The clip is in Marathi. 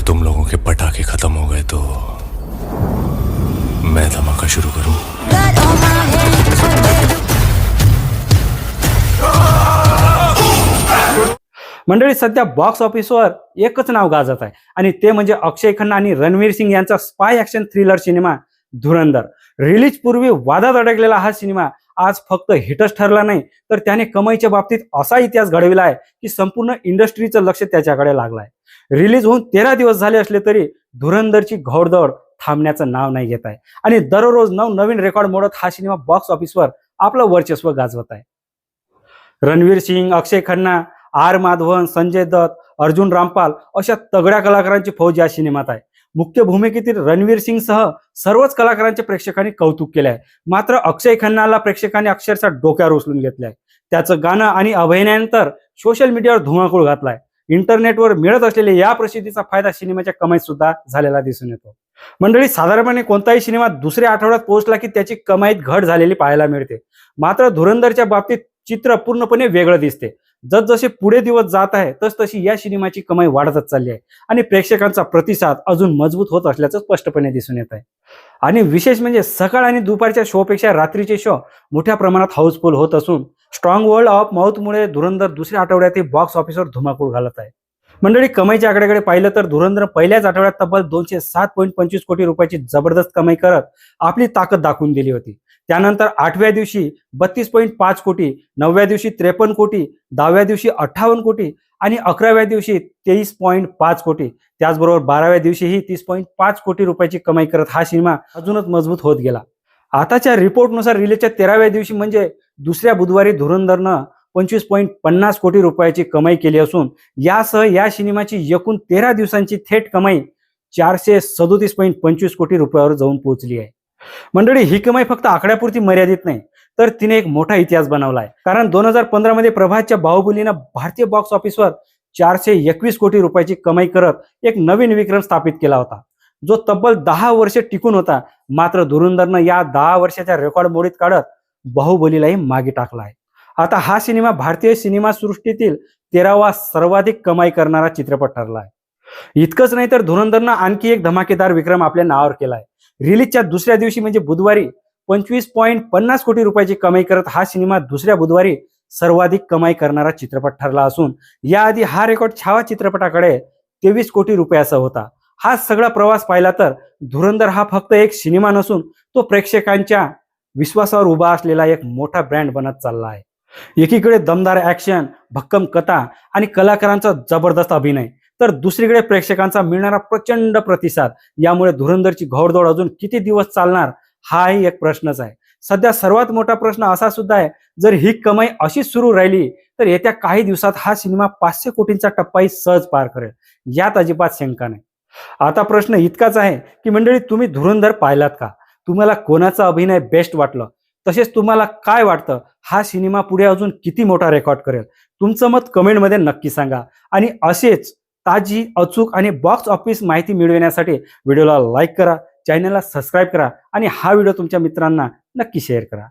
अगर तुम लोगों के पटाखे खत्म हो गए तो मैं धमाका शुरू करूं। मंडळी सध्या बॉक्स ऑफिसवर एकच नाव गाजत आहे आणि ते म्हणजे अक्षय खन्ना आणि रणवीर सिंग यांचा spy action thriller cinema Dhurandhar. Release पूर्वी वादात अडकलेला हा सिनेमा आज फक्त हिटच ठरला नाही तर त्याने कमाईच्या बाबतीत असा इतिहास घडविला आहे की संपूर्ण इंडस्ट्रीचं लक्ष त्याच्याकडे लागलं आहे रिलीज होऊन तेरा दिवस झाले असले तरी धुरंधरची घोडदौड थांबण्याचं नाव नाही घेत आहे. आणि दररोज नव नवीन रेकॉर्ड मोडत हा सिनेमा बॉक्स ऑफिसवर आपलं वर्चस्व गाजवत आहे. रणवीर सिंग अक्षय खन्ना आर माधवन संजय दत्त अर्जुन रामपाल अशा तगड्या कलाकारांची फौज या सिनेमात आहे. मुख्य भूमिकेतील रणवीर सिंग सह सर्वच कलाकारांचे प्रेक्षकांनी कौतुक केले आहे मात्र अक्षय खन्नाला प्रेक्षकांनी अक्षरशः डोक्यावर उचलून घेतले आहे त्याचं गाणं आणि अभिनयानंतर सोशल मीडियावर धुमाकूळ घातलाय. इंटरनेटवर मिळत असलेल्या या प्रसिद्धीचा फायदा सिनेमाच्या कमाईत सुद्धा झालेला दिसून येतो. मंडळी साधारणपणे कोणताही सिनेमा दुसऱ्या आठवड्यात पोहोचला की त्याची कमाईत घट झालेली पाहायला मिळते. मात्र धुरंधरच्या बाबतीत चित्र पूर्णपणे वेगळं दिसते. जसजसे पुढे दिवस जात आहे तस तशी या सिनेमाची कमाई वाढतच चालली आहे. आणि प्रेक्षकांचा प्रतिसाद अजून मजबूत होत असल्याचं स्पष्टपणे दिसून येत आहे. आणि विशेष म्हणजे सकाळ आणि दुपारच्या शोपेक्षा रात्रीचे शो मोठ्या प्रमाणात हाऊसफुल होत असून स्ट्रॉंग वर्ल्ड ऑफ माउथमुळे धुरंधर दुसऱ्या आठवड्यातही बॉक्स ऑफिसवर धुमाकूळ घालत आहे. मंडळी कमाईच्या आकड्याकडे पाहिलं तर धुरंधर पहिल्याच आठवड्यात तब्बल दोनशे सात पॉईंट पंचवीस कोटी रुपयाची जबरदस्त कमाई करत आपली ताकद दाखवून दिली होती. त्यानंतर आठव्या दिवशी बत्तीस पॉईंट पाच कोटी नवव्या दिवशी त्रेपन्न कोटी दहाव्या दिवशी अठ्ठावन्न कोटी आणि अकराव्या दिवशी तेवीस पॉईंट पाच कोटी. त्याचबरोबर बाराव्या दिवशीही तीस पॉईंट पाच कोटी रुपयाची कमाई करत हा सिनेमा अजूनच मजबूत होत गेला. आताच्या रिपोर्टनुसार रिलेच्या तेराव्या दिवशी म्हणजे दुसऱ्या बुधवारी धुरंधरनं पंचवीस पॉईंट पन्नास कोटी रुपयाची कमाई केली असून यासह या सिनेमाची एकूण तेरा दिवसांची थेट कमाई चारशे सदोतीस पॉईंट पंचवीस कोटी रुपयावर जाऊन पोहोचली आहे. मंडळी ही कमाई फक्त आकड्यापुरती मर्यादित नाही तर तिने एक मोठा इतिहास बनवला आहे कारण दोन हजार पंधरा मध्ये प्रभातच्या बाहुबलीनं भारतीय बॉक्स ऑफिसवर चारशे एकवीस कोटी रुपयाची कमाई करत एक नवीन विक्रम स्थापित केला होता. जो तब्बल दहा वर्ष टिकून होता मात्र धुरंधरनं या दहा वर्षाच्या रेकॉर्ड मोडीत काढत बाहुबलीलाही मागे टाकला आहे आता हा सिनेमा भारतीय सिनेमा सृष्टीतील तेरावा सर्वाधिक कमाई करणारा चित्रपट ठरला आहे इतकंच नाही तर धुरंधरनं आणखी एक धमाकेदार विक्रम आपल्या नावावर केला आहे रिलीजच्या दुसऱ्या दिवशी म्हणजे बुधवारी पंचवीस पॉईंट पन्नास कोटी रुपयाची कमाई करत हा सिनेमा दुसऱ्या बुधवारी सर्वाधिक कमाई करणारा चित्रपट ठरला असून याआधी हा रेकॉर्ड छावा चित्रपटाकडे तेवीस कोटी रुपयाचा होता. हा सगळा प्रवास पाहिला तर धुरंधर हा फक्त एक सिनेमा नसून तो प्रेक्षकांच्या विश्वासावर उभा असलेला एक मोठा ब्रँड बनत चालला आहे. एकीकडे दमदार ऍक्शन भक्कम कथा आणि कलाकारांचा जबरदस्त अभिनय. तर दुसरीकडे प्रेक्षकांचा मिळणारा प्रचंड प्रतिसाद. यामुळे धुरंधरची घोडदौड अजून किती दिवस चालणार? हाही एक प्रश्नच आहे. सध्या सर्वात मोठा प्रश्न असा सुद्धा आहे जर ही कमाई अशीच सुरू राहिली तर येत्या काही दिवसात हा सिनेमा पाचशे कोटींचा टप्पाही सहज पार करेल. यात अजिबात शंका नाही. आता प्रश्न इतकाच आहे की मंडळी तुम्ही धुरंधर पाहिलात का? तुम्हाला कोणाचा अभिनय बेस्ट वाटलं? तसेच तुम्हाला काय वाटतं? हा सिनेमा पुढे अजून किती मोठा रेकॉर्ड करेल? तुमचं मत कमेंटमध्ये नक्की सांगा. आणि असेच ताजी अचूक आणि बॉक्स ऑफिस माहिती मिळविण्यासाठी व्हिडिओला लाईक करा चॅनलला सबस्क्राईब करा आणि हा व्हिडिओ तुमच्या मित्रांना नक्की शेअर करा.